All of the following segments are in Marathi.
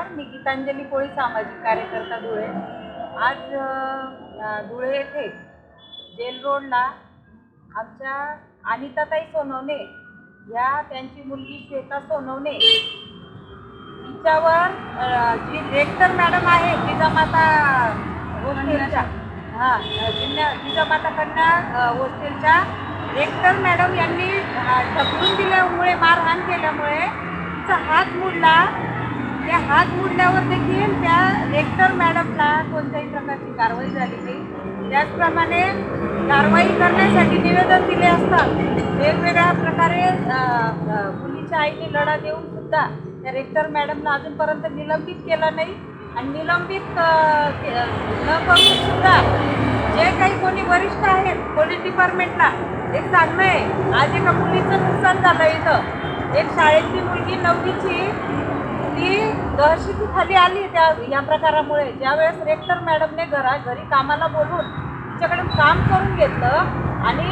गीतांजली कोळी सामाजिक कार्यकर्ता धुळे. आज धुळे येथे जेल रोडला आमच्या अनिताताई सोनवणे या त्यांची मुलगी श्वेता सोनवणे तिच्यावर जी रेक्टर मॅडम आहे जिजामाता हॉस्टेलच्या हां जिल्हा जिजामाता कन्या होस्टेलच्या रेक्टर मॅडम यांनी ढकलून दिल्यामुळे मारहाण केल्यामुळे तिचा हात मुडला. त्या हात मोडल्यावर देखील त्या रेक्टर मॅडमला कोणत्याही प्रकारची कारवाई झाली नाही. त्याचप्रमाणे कारवाई करण्यासाठी निवेदन दिले असतात. वेगवेगळ्या प्रकारे मुलीच्या आईने लढा देऊन सुद्धा त्या रेक्टर मॅडमला अजूनपर्यंत निलंबित केलं नाही. आणि निलंबित के- न करून सुद्धा जे काही कोणी वरिष्ठ आहेत पोलीस डिपार्टमेंटला एक सांगणं आहे. आज एका मुलीचं नुकसान झालं इथं. एक शाळेतली मुलगी नववीची दहशती खाली आली त्या या प्रकारामुळे. ज्यावेळेस रेक्टर मॅडमने घरा घरी कामाला बोलून तिच्याकडून काम करून घेतलं आणि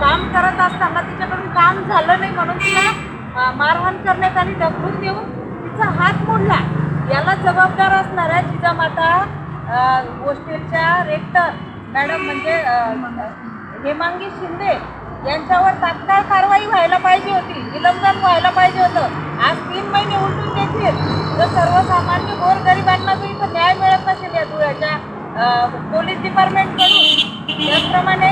काम करत असताना तिच्याकडून काम झालं नाही म्हणून तिला मारहाण करण्यात आणि ढकलून देऊन तिचा हात मोडला. याला जबाबदार असणाऱ्या जिजामाता अ, हॉस्टेलच्या रेक्टर मॅडम म्हणजे हेमांगी शिंदे यांच्यावर तात्काळ कारवाई व्हायला पाहिजे होती. निलंबन व्हायला पाहिजे होतं. आज तीन महिने सर्वसामान्य गोरगरिबांना जर इथं न्याय मिळत नसेल या धुळ्याच्या पोलीस पोलीस डिपार्टमेंटकडून. त्याचप्रमाणे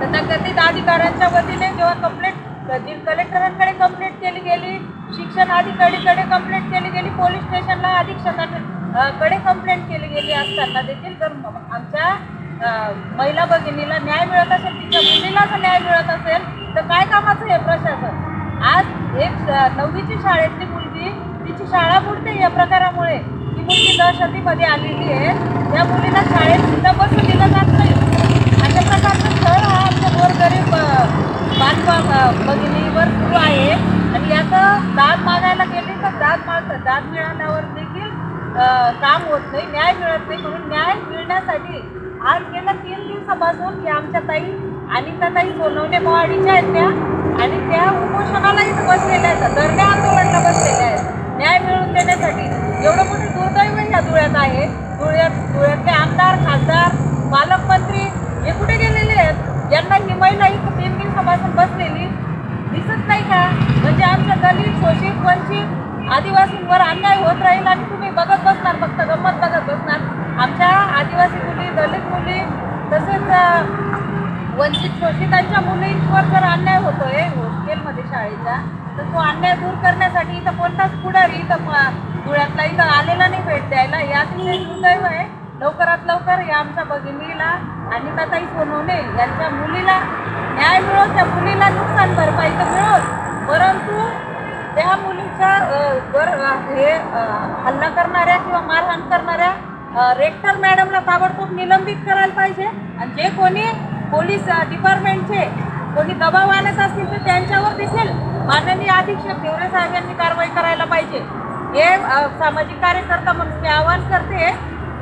तथाकथित अधिकाऱ्यांच्या वतीने जेव्हा कंप्लेंट कलेक्टरांकडे कंप्लेंट केली गेली शिक्षण अधिकारीकडे कंप्लेंट केली गेली पोलीस स्टेशनला अधीक्षकांकडे कंप्लेंट केली गेली असताना देखील जर आमच्या महिला भगिनीला न्याय मिळत असेल तिच्या मुलीला जर न्याय मिळत असेल तर काय कामाचं हे प्रशासन? आज एक नववीची शाळेतली तिची शाळा बुडते या प्रकारामुळे. ती मुलगी दहशतीमध्ये आलेली आहे. या मुलीला शाळेत सुद्धा बसू दिलं जात नाही. अशा प्रकारचं छळ हा आमच्या गोरगरीब गरीब बांधवा भगिनीवर सुरू आहे. आणि याचं दाद मागायला गेली तर दाद माग दाद मिळाल्यावर देखील काम होत नाही न्याय मिळत नाही. म्हणून न्याय मिळण्यासाठी आज गेल्या तीन दिवसापासून की आमच्या ताई अनिता ताई सोनवणे मोहाडीच्या आहेत त्या. आणि त्या उपोषणालाही बसलेल्या आहेत धरणे आंदोलनाला बसलेल्या आहेत न्याय मिळवून देण्यासाठी एवढं मोठं दुर्दैव ह्या धुळ्यात आहे धुळ्यात धुळ्यातले आमदार खासदार पालकमंत्री हे कुठे गेलेले आहेत यांना ही महिला इथं तीन दिवसापासून बसलेली दिसत नाही का म्हणजे आमच्या दलित शोषित वंचित आदिवासींवर अन्याय होत राहील आणि तुम्ही बघत बसणार फक्त गंमत बघत बसणार. आमच्या आदिवासी मुली दलित मुली तसेच वंचित शोषितांच्या मुलींवर जर अन्याय होतोय हॉस्टेलमध्ये शाळेचा तर तो अन्याय दूर करण्यासाठी इथं कोणताच पुढारी इथं धुळ्यातला इथं आलेला नाही भेट द्यायला. या अतिशय दुर्दैव आहे. लवकरात लवकर या आमच्या भगिनीला आणि ताई सोनवणे यांच्या मुलीला न्याय मिळो त्या मुलीला नुकसान भरपाई तर मिळोच परंतु त्या मुलीच्या अ, वर हे हल्ला करणाऱ्या किंवा मारहाण करणाऱ्या रेक्टर मॅडमला ताबडतोब निलंबित करायला पाहिजे. आणि जे कोणी पोलीस डिपार्टमेंटचे कोणी दबाव आणत असतील तर त्यांच्यावर दिसेल माननीय अधीक्षक देवरे साहेब यांनी कारवाई करायला पाहिजे. हे सामाजिक कार्यकर्ता म्हणून मी आवाहन करते.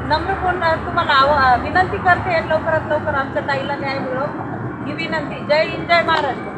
नम्रपूर्ण तुम्हाला आव विनंती करते. लवकरात लवकर आमच्या ताईला न्याय मिळो. ही विनंती. जय हिंद जय महाराष्ट्र.